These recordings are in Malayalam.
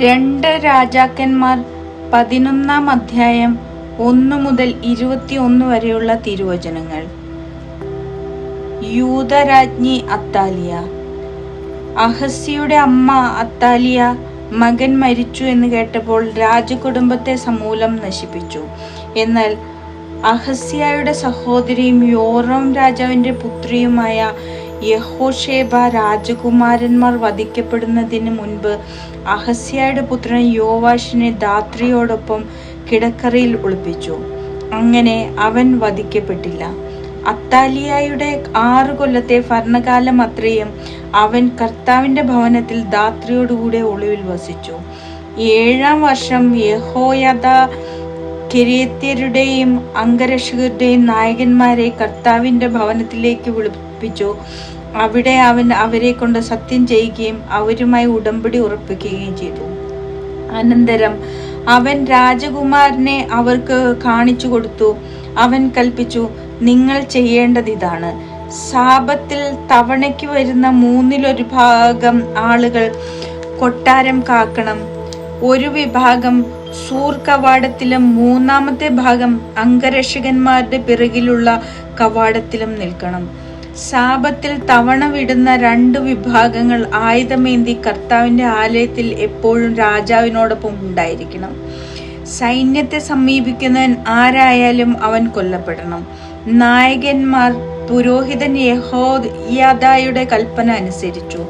രണ്ട് രാജാക്കന്മാർ പതിനൊന്നാം അധ്യായം ഒന്നു മുതൽ ഇരുപത്തിയൊന്ന് വരെയുള്ള തിരുവചനങ്ങൾ. യൂതരാജ്ഞി അത്താലിയ. അഹസ്യയുടെ അമ്മ അത്താലിയ മകൻ മരിച്ചു എന്ന് കേട്ടപ്പോൾ രാജകുടുംബത്തെ സമൂലം നശിപ്പിച്ചു. എന്നാൽ അഹസ്യയുടെ സഹോദരിയും യോറം രാജാവിന്റെ പുത്രിയുമായ യഹോഷേബ രാജകുമാരന്മാർ വധിക്കപ്പെടുന്നതിന് മുൻപ് അഹസ്യയുടെ പുത്രൻ യോവാഷിനെ ധാത്രിയോടൊപ്പം കിടക്കറയിൽ ഒളിപ്പിച്ചു. അങ്ങനെ അവൻ വധിക്കപ്പെട്ടില്ല. അത്താലിയായുടെ ആറു കൊല്ലത്തെ ഭരണകാലം അത്രയും അവൻ കർത്താവിന്റെ ഭവനത്തിൽ ധാത്രിയോടുകൂടെ ഒളിവിൽ വസിച്ചു. ഏഴാം വർഷം യഹോയദ കിരീത്യരുടെയും അംഗരക്ഷകരുടെയും നായകന്മാരെ കർത്താവിന്റെ ഭവനത്തിലേക്ക് വിളിപ്പിച്ചു. അവിടെ അവൻ അവരെ കൊണ്ട് സത്യം ചെയ്യുകയും അവരുമായി ഉടമ്പടി ഉറപ്പിക്കുകയും ചെയ്തു. അനന്തരം അവൻ രാജകുമാരനെ അവർക്ക് കാണിച്ചു കൊടുത്തു. അവൻ കൽപ്പിച്ചു നിങ്ങൾ ചെയ്യേണ്ടത് ഇതാണ്. സാപത്തിൽ തവണയ്ക്ക് വരുന്ന മൂന്നിലൊരു ഭാഗം ആളുകൾ കൊട്ടാരം കാക്കണം. ഒരു വിഭാഗം സൂർ കവാടത്തിലും മൂന്നാമത്തെ ഭാഗം അംഗരക്ഷകന്മാരുടെ പിറകിലുള്ള കവാടത്തിലും നിൽക്കണം. സാപത്തിൽ തവണ വിടുന്ന രണ്ട് വിഭാഗങ്ങൾ ആയുധമേന്തി കർത്താവിന്റെ ആലയത്തിൽ എപ്പോഴും രാജാവിനോടൊപ്പം ഉണ്ടായിരിക്കണം. സൈന്യത്തെ സമീപിക്കുന്നവൻ ആരായാലും അവൻ കൊല്ലപ്പെടണം. നായകന്മാർ പുരോഹിതൻ യഹോദയുടെ കൽപ്പന അനുസരിച്ചു.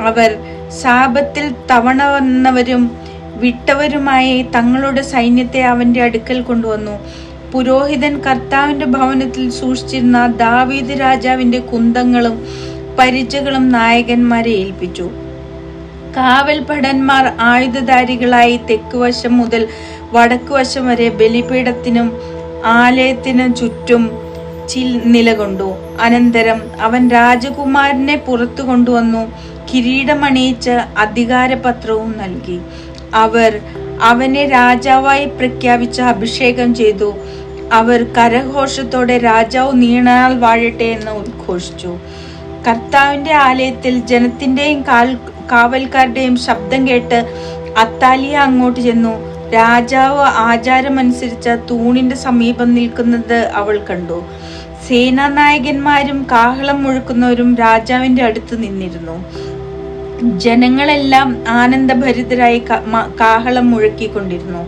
അവർ ശാപത്തിൽ തവണ വന്നവരും വിട്ടവരുമായി തങ്ങളുടെ സൈന്യത്തെ അവന്റെ അടുക്കൽ കൊണ്ടുവന്നു. പുരോഹിതൻ കർത്താവിന്റെ ഭവനത്തിൽ സൂക്ഷിച്ചിരുന്ന ദാവീദ് രാജാവിന്റെ കുന്തങ്ങളും പരിചകളും നായകന്മാരെ ഏൽപ്പിച്ചു. കാവൽ ഭടന്മാർ ആയുധധാരികളായി തെക്കുവശം മുതൽ വടക്കുവശം വരെ ബലിപീഠത്തിനും ആലയത്തിനും ചുറ്റും ചിൽ നിലകൊണ്ടു. അനന്തരം അവൻ രാജകുമാരനെ പുറത്തു കൊണ്ടുവന്നു കിരീടമണിയിച്ച് അധികാരപത്രവും നൽകി. അവർ അവനെ രാജാവായി പ്രഖ്യാപിച്ച് അഭിഷേകം ചെയ്തു. അവർ കരഘോഷത്തോടെ രാജാവ് നീണാൾ വാഴട്ടെ എന്ന് ഉദ്ഘോഷിച്ചു. കർത്താവിന്റെ ആലയത്തിൽ ജനത്തിന്റെയും കാൽ കാവൽക്കാരുടെയും ശബ്ദം കേട്ട് അത്താലിയ അങ്ങോട്ട് ചെന്നു. രാജാവ് ആചാരമനുസരിച്ച തൂണിന്റെ സമീപം നിൽക്കുന്നത് അവൾ കണ്ടു. സേനാനായകന്മാരും കാഹളം മുഴുക്കുന്നവരും രാജാവിന്റെ അടുത്ത് നിന്നിരുന്നു. ജനങ്ങളെല്ലാം ആനന്ദഭരിതരായി കാഹളം മുഴക്കിക്കൊണ്ടിരുന്നു.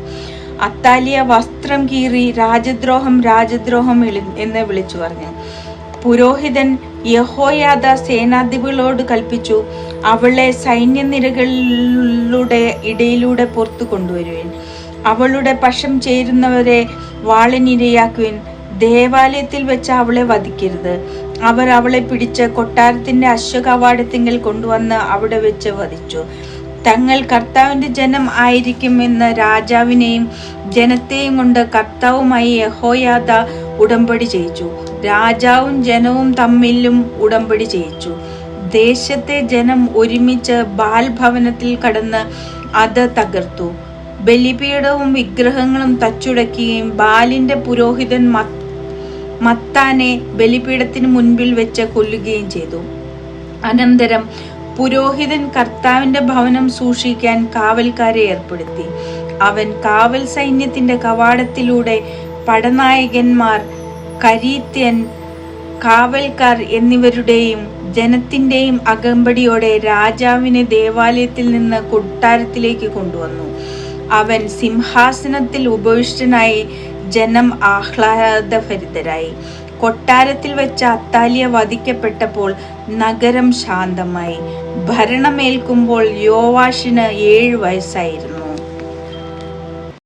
അത്താലിയ വസ്ത്രം കീറി രാജദ്രോഹം രാജദ്രോഹം എന്ന് വിളിച്ചു പറഞ്ഞു. പുരോഹിതൻ യഹോയാദ സേനാധിപകളോട് കൽപ്പിച്ചു അവളെ സൈന്യനിരകളുടെ ഇടയിലൂടെ പുറത്തു കൊണ്ടുവരുവിൻ. അവളുടെ പക്ഷം ചേരുന്നവരെ വാളിനിരയാക്കുവിൻ. ദേവാലയത്തിൽ വെച്ച് അവളെ വധിക്കരുത്. അവർ അവളെ പിടിച്ച് കൊട്ടാരത്തിന്റെ അശ്വകവാടത്തിങ്കിൽ കൊണ്ടുവന്ന് അവിടെ വെച്ച് വധിച്ചു. തങ്ങൾ കർത്താവിന്റെ ജനം ആയിരിക്കുമെന്ന് രാജാവിനെയും ജനത്തെയും കൊണ്ട് കർത്താവുമായി യഹോയാദ ഉടമ്പടി ചെയ്യിച്ചു. രാജാവും ജനവും തമ്മിലും ഉടമ്പടി ചെയ്യിച്ചു. ദേശത്തെ ജനം ഒരുമിച്ച് ബാൽ ഭവനത്തിൽ കടന്ന് അത് തകർത്തു. ബലിപീഠവും വിഗ്രഹങ്ങളും തച്ചുടക്കുകയും ബാലിന്റെ പുരോഹിതൻ മത്താനെ ബലിപീഠത്തിന് മുൻപിൽ വെച്ച് കൊല്ലുകയും ചെയ്തു. അനന്തരം പുരോഹിതൻ കർത്താവിന്റെ ഭവനം സൂക്ഷിക്കാൻ കാവൽക്കാരെ ഏർപ്പെടുത്തി. അവൻ കാവൽ സൈന്യത്തിന്റെ കവാടത്തിലൂടെ പടനായകന്മാർ കരീത്യൻ കാവൽക്കാർ എന്നിവരുടെയും ജനത്തിന്റെയും അകമ്പടിയോടെ രാജാവിനെ ദേവാലയത്തിൽ നിന്ന് കൊട്ടാരത്തിലേക്ക് കൊണ്ടുവന്നു. അവൻ സിംഹാസനത്തിൽ ഉപവിഷ്ടനായി ജനം ആഹ്ലാദഭരിതരായി. കൊട്ടാരത്തിൽ വെച്ച് അത്താലിയ വധിക്കപ്പെട്ടപ്പോൾ നഗരം ശാന്തമായി. ഭരണമേൽക്കുമ്പോൾ യോവാഷിന് ഏഴ് വയസ്സായിരുന്നു.